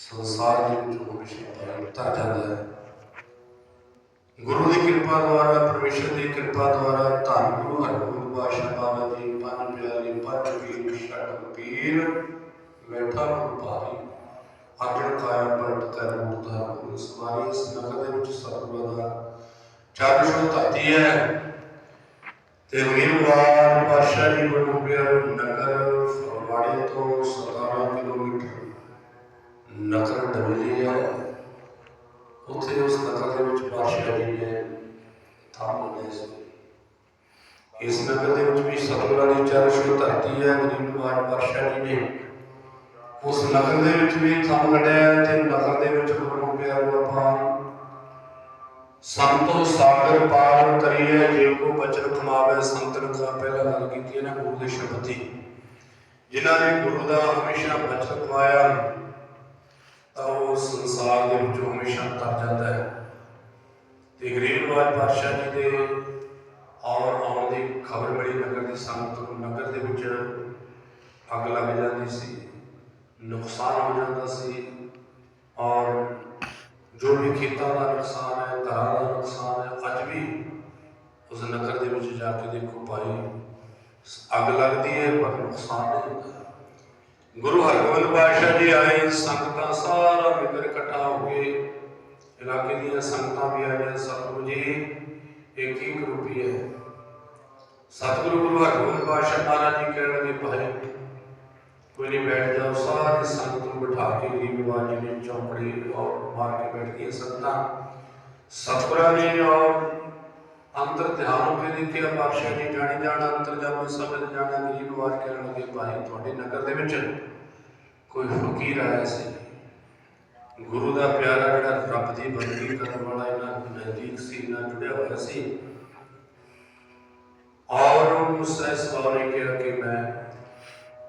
ਸੰਸਾਰ ਦੇ ਵਿੱਚ ਹਮੇਸ਼ਾ ਧਰ ਜਾਂਦਾ ਹੈ। ਗੁਰੂ ਦੀ ਕਿਰਪਾ ਦੁਆਰਾ, ਪਰਮੇਸ਼ਰ ਦੀ ਕਿਰਪਾ ਦੁਆਰਾ, ਧੰਨ ਗੁਰੂ ਹਰਗੋਬਿੰਦ ਪਾਤਸ਼ਾਹ ਬਾਬਾ ਜੀ, ਪੰਜ ਪਿਆਰੇ, ਪੰਜ ਪੀਰ ਛੱਡ ਪੀਰ, ਬੈਠਾ ਭਾਰੀ, ਅਰਜਨ ਕਾਇਆ ਪਲਟ ਕਰ ਮੂਰਤਾ ਗੁਰੂ ਸਮਾਰੀ ਇਸ ਨਗਰ ਦੇ ਵਿੱਚ ਸਤਿਗੁਰੂ ਦਾ ਚਾਰ ਸ਼ੋ ਧਰਤੀ ਹੈ। ਤੇ ਵੀਰਵਾਰ ਪਾਤਸ਼ਾਹ ਜੀ ਗੁਰੂ ਪਿਆਰੇ ਨਗਰ ਫਰਵਾੜੇ ਤੋਂ 17 ਕਿਲੋਮੀਟਰ ਨਗਰ ਡਬਲੀ ਹੈ ਉੱਥੇ ਉਸ ਨਗਰ ਦੇ ਵਿੱਚ ਪਾਤਸ਼ਾਹ ਜੀ ਨੇ ਥਾਮ ਲਏ ਸੀ। ਇਸ ਨਗਰ ਦੇ ਵਿੱਚ ਵੀ ਸਤਿਗੁਰਾਂ ਦੀ ਚਰਸ਼ੋ ਧਰਤੀ ਹੈ ਗਰੀਬ ਨਿਵਾਜ ਪਾਤਸ਼ਾਹ ਜੀ ਨੇ ਉਸ ਨਗਰ ਦੇ ਵਿੱਚ ਵੀ ਥਾਮ ਕੱਢਿਆ ਤੇ ਨਗਰ ਦੇ ਵਿੱਚ ਗੁਰੂ ਪਿਆਰੋ ਆਪਾਂ ਸੰਤੋ ਸਾਗਰ ਪਾਰ ਕਰੀਏ, ਜੇ ਕੋ ਬਚਨ ਕਮਾਵੇ ਸੰਤਨ ਕਾ ਪਹਿਲਾਂ ਗੱਲ ਕੀਤੀ ਹੈ ਨਾ ਗੁਰੂ ਦੇ ਸ਼ਬਦ ਦੀ। ਜਿਨ੍ਹਾਂ ਨੇ ਗੁਰੂ ਦਾ ਹਮੇਸ਼ਾ ਬਚਨ ਕਮਾਇਆ ਤਾਂ ਉਹ ਸੰਸਾਰ ਦੇ ਵਿੱਚੋਂ ਹਮੇਸ਼ਾ ਤਰ ਜਾਂਦਾ ਹੈ। ਤੇ ਗਰੀਬ ਨਵਾਜ ਪਾਤਸ਼ਾਹ ਜੀ ਦੇ ਆਉਣ ਆਉਣ ਦੀ ਖਬਰ ਮਿਲੀ, ਨਗਰ ਦੀ ਸੰਗਤ ਨੂੰ, ਨਗਰ ਦੇ ਵਿੱਚ ਅੱਗ ਲੱਗ ਜਾਂਦੀ ਸੀ, ਨੁਕਸਾਨ ਹੋ ਜਾਂਦਾ ਸੀ ਔਰ ਜੋ ਵੀ ਖੇਤਾਂ ਦਾ ਨੁਕਸਾਨ ਹੈ, ਘਰਾਂ ਦਾ ਨੁਕਸਾਨ ਹੈ, ਅੱਜ ਵੀ ਉਸ ਨਗਰ ਦੇ ਵਿੱਚ ਜਾ ਕੇ ਦੇਖੋ ਭਾਈ, ਅੱਗ ਲੱਗਦੀ ਹੈ, ਪਰ ਨੁਕਸਾਨ ਨਹੀਂ ਹੁੰਦਾ। ਗੁਰੂ ਹਰਗੋਬਿੰਦ ਪਾਤਸ਼ਾਹ ਜੀ ਆਏ, ਸੰਗਤਾਂ ਸਾਰਾ ਮਿਲਰ ਇਕੱਠਾ ਹੋ ਕੇ ਇਲਾਕੇ ਦੀਆਂ ਸੰਗਤਾਂ ਵੀ ਆਈਆਂ ਸਤਿਗੁਰੂ ਜੀ ਇੱਕ ਹੀ। ਰੂਪੀ ਸਤਿਗੁਰੂ ਗੁਰੂ ਹਰਗੋਬਿੰਦ ਪਾਤਸ਼ਾਹ ਮਹਾਰਾਜ ਜੀ ਕਹਿਣ ਲੱਗੇ, ਭਾਈ, ਕੋਈ ਨਹੀਂ ਬੈਠ ਜਾਓ, ਸਾਰੀ ਸੰਗਤ ਨੂੰ ਬਿਠਾ ਕੇ ਗਰੀਬ ਜੀ ਨੇ ਚੌਂਕੜੀ ਔਰ ਮਾਰ ਕੇ ਬੈਠ ਗਈਆਂ ਸੰਗਤਾਂ। ਸਤਿਗੁਰਾਂ ਨੇ ਔਰ ਅੰਦਰ ਧਿਆਨ ਕੇ ਦੇਖਿਆ ਪਾਤਸ਼ਾਹ ਜੀ ਜਾਣੀ ਜਾਣਾ, ਅੰਤਰ ਜਾਮੇ ਸਮਝ ਜਾਣਾ ਗਰੀਬ ਨਿਵਾਜ ਕਹਿਣ ਲੱਗੇ ਭਾਈ ਤੁਹਾਡੇ ਨਗਰ ਦੇ ਵਿੱਚ। ਕੋਈ ਫਕੀਰ ਆਇਆ ਸੀ। ਗੁਰੂ ਦਾ ਪਿਆਰਾ ਜਿਹੜਾ ਰੱਬ ਦੀ ਬੰਦਗੀ ਕਰਨ ਵਾਲਾ ਇਹਨਾਂ ਨਜ਼ਦੀਕ ਸੀ ਨਾਲ ਜੁੜਿਆ ਹੋਇਆ ਸੀ। ਔਰ ਉਸ ਸਵਾਲ ਨੇ ਕਿਹਾ ਕਿ ਮੈਂ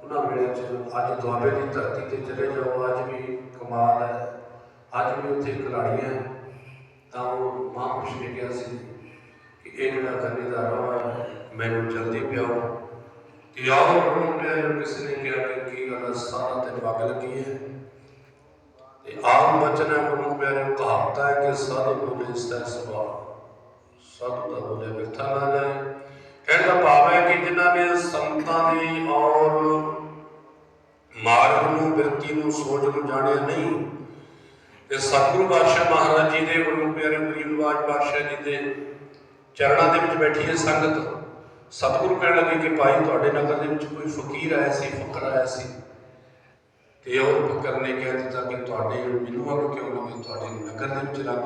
ਉਹਨਾਂ ਵੇਲੇ ਚ ਅੱਜ ਦੁਆਬੇ ਦੀ ਧਰਤੀ ਤੇ ਚਲੇ ਜਾਓ ਅੱਜ ਵੀ ਕਮਾਲ ਹੈ, ਅੱਜ ਵੀ ਉੱਥੇ ਕਲਾੜੀਆਂ ਤਾਂ ਉਹ ਮਹਾਂਪੁਰਸ਼ ਨੇ ਕਿਹਾ ਸੀ ਕਿ ਇਹ ਜਿਹੜਾ ਕਰਨੇ ਹੈ, ਮੈਨੂੰ ਜਲਦੀ ਪਿਆਓ। ਤੇ ਆਓ ਗੁਰੂ ਪਿਆਰੇ ਕਿਸੇ ਨੇ ਕਿਹਾ ਕਿ ਕੀ ਗੱਲ ਸਾਰਾ ਦਿਨ ਵਗ ਲੱਗੀ ਹੈ। ਤੇ ਆਮ ਬਚਨ ਹੈ ਗੁਰੂ ਪਿਆਰੇ ਨੂੰ ਹੈ ਕਿ ਸਾਧੂ ਬੋਲੇ ਸਹਿ ਸੁਭਾਅ। ਸਾਧੂ ਦਾ ਬੋਲੇ ਮਿੱਠਾ ਨਾ ਜਾਏ। ਕਹਿਣ ਭਾਵ ਹੈ ਕਿ ਜਿਨ੍ਹਾਂ ਨੇ ਸੰਤਾਂ ਦੀ ਔਰ ਮਾਰਗ ਨੂੰ, ਬਿਰਤੀ ਨੂੰ, ਸੋਚ ਨੂੰ ਜਾਣਿਆ ਨਹੀਂ, ਤੇ ਸਤਿਗੁਰੂ ਪਾਤਸ਼ਾਹ ਮਹਾਰਾਜ ਜੀ ਦੇ ਗੁਰੂ ਪਿਆਰੇ ਗਰੀਬ ਨਿਵਾਜ ਪਾਤਸ਼ਾਹ ਜੀ ਦੇ ਚਰਨਾਂ ਦੇ ਵਿੱਚ ਬੈਠੀ ਹੈ ਸੰਗਤ। ਸਤਿਗੁਰੂ ਕਹਿਣ ਲੱਗੇ ਕਿ ਭਾਈ, ਤੁਹਾਡੇ ਨਗਰ ਦੇ ਵਿੱਚ ਕੋਈ ਫਕੀਰ ਆਇਆ ਸੀ, ਫਕਰ ਆਇਆ ਸੀ। ਤੇ ਉਹ ਫਕਰ ਨੇ ਕਹਿ ਦਿੱਤਾ ਕਿ ਤੁਹਾਡੇ ਮੈਨੂੰ ਅੱਗ ਕਿਉਂ ਲੱਗੇ ਤੁਹਾਡੇ ਨਗਰ ਦੇ ਵਿੱਚ ਰੱਬ